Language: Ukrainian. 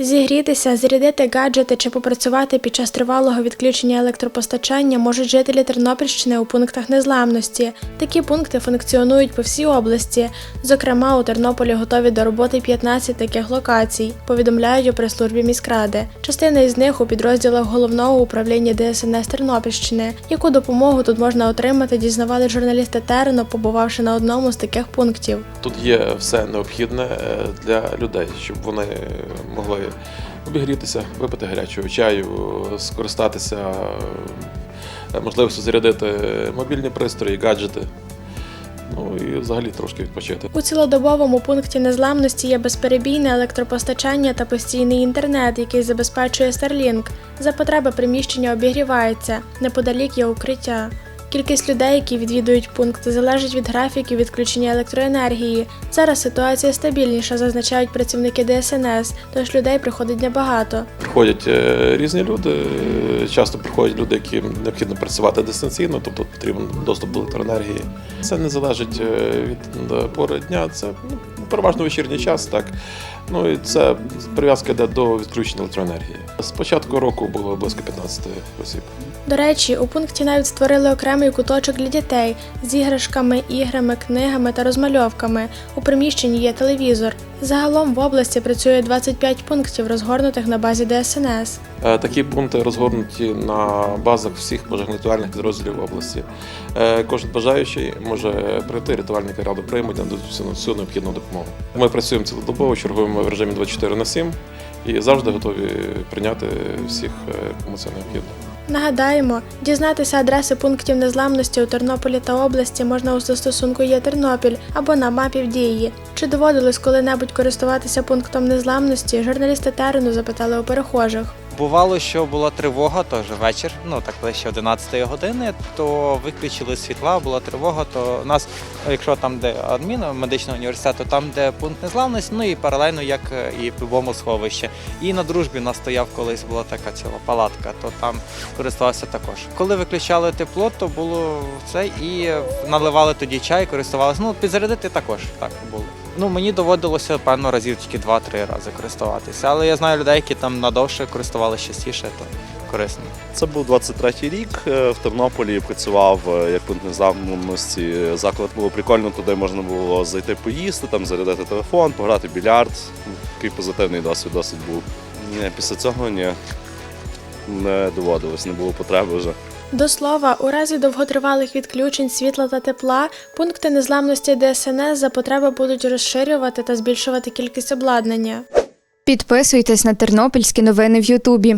Зігрітися, зарядити гаджети чи попрацювати під час тривалого відключення електропостачання можуть жителі Тернопільщини у пунктах незламності. Такі пункти функціонують по всій області. Зокрема, у Тернополі готові до роботи 15 таких локацій, повідомляють у прес-службі міськради. Частина із них у підрозділах головного управління ДСНС Тернопільщини. Яку допомогу тут можна отримати, дізнавали журналісти Терену, побувавши на одному з таких пунктів. Тут є все необхідне е, для людей, щоб вони могли обігрітися, випити гарячого чаю, скористатися е, можливістю зарядити мобільні пристрої, гаджети. Ну і взагалі трошки відпочити. У цілодобовому пункті незламності є безперебійне електропостачання та постійний інтернет, який забезпечує Starlink. За потреби приміщення обігрівається, неподалік є укриття. Кількість людей, які відвідують пункт, залежить від графіків відключення електроенергії. Зараз ситуація стабільніша, зазначають працівники ДСНС, тож людей приходить небагато. Приходять е, різні люди. Часто приходять люди, яким необхідно працювати дистанційно, тобто потрібен доступ до електроенергії. Це не залежить е, від е, пори дня, це ну, переважно вечірній час, так. Ну і це прив'язка йде до відключення електроенергії. З початку року було близько 15 осіб. До речі, у пункті навіть створили окремий куточок для дітей з іграшками, іграми, книгами та розмальовками. У приміщенні є телевізор. Загалом в області працює 25 пунктів, розгорнутих на базі ДСНС. Е, Такі пункти розгорнуті на базах всіх пожежно-рятувальних підрозділів області. Е, Кожен бажаючий може прийти, рятувальники раду приймуть нададуть всю необхідну допомогу. Ми працюємо цілодобово, чергуємо в режимі 24 на 7 і завжди готові прийняти всіх, е, кому це необхідно. Нагадаємо, дізнатися адреси пунктів незламності у Тернополі та області можна у застосунку є Тернопіль або на мапі в дії. Чи доводилось коли-небудь користуватися пунктом незламності? Журналісти терену запитали у перехожих. Бувало, що була тривога, теж вечір, ну так ближче 11 години, то виключили світла, була тривога, то у нас, якщо там, де адмін медичного університету, там де пункт незламності, ну і паралельно, як е, і в бомбосховище. І на дружбі у нас стояв колись була така ціла палатка, то там користувався також. Коли виключали тепло, то було це і наливали тоді чай, користувалися. Ну, підзарядити також так було. Ну, мені доводилося, певно, разів тільки 2-3 рази користуватися. Але я знаю людей, які там надовше користувалися частіше, то корисно. Це був 23-й рік. е, В Тернополі працював е, як пункт незламності. Заклад було прикольно, туди можна було зайти поїсти, там зарядити телефон, пограти в більярд. Такий позитивний досвід досить був. Ні, після цього ні. Не доводилось, не було потреби вже. До слова, у разі довготривалих відключень світла та тепла, пункти незламності ДСНС за потреби будуть розширювати та збільшувати кількість обладнання. Підписуйтесь на тернопільські новини в Ютубі.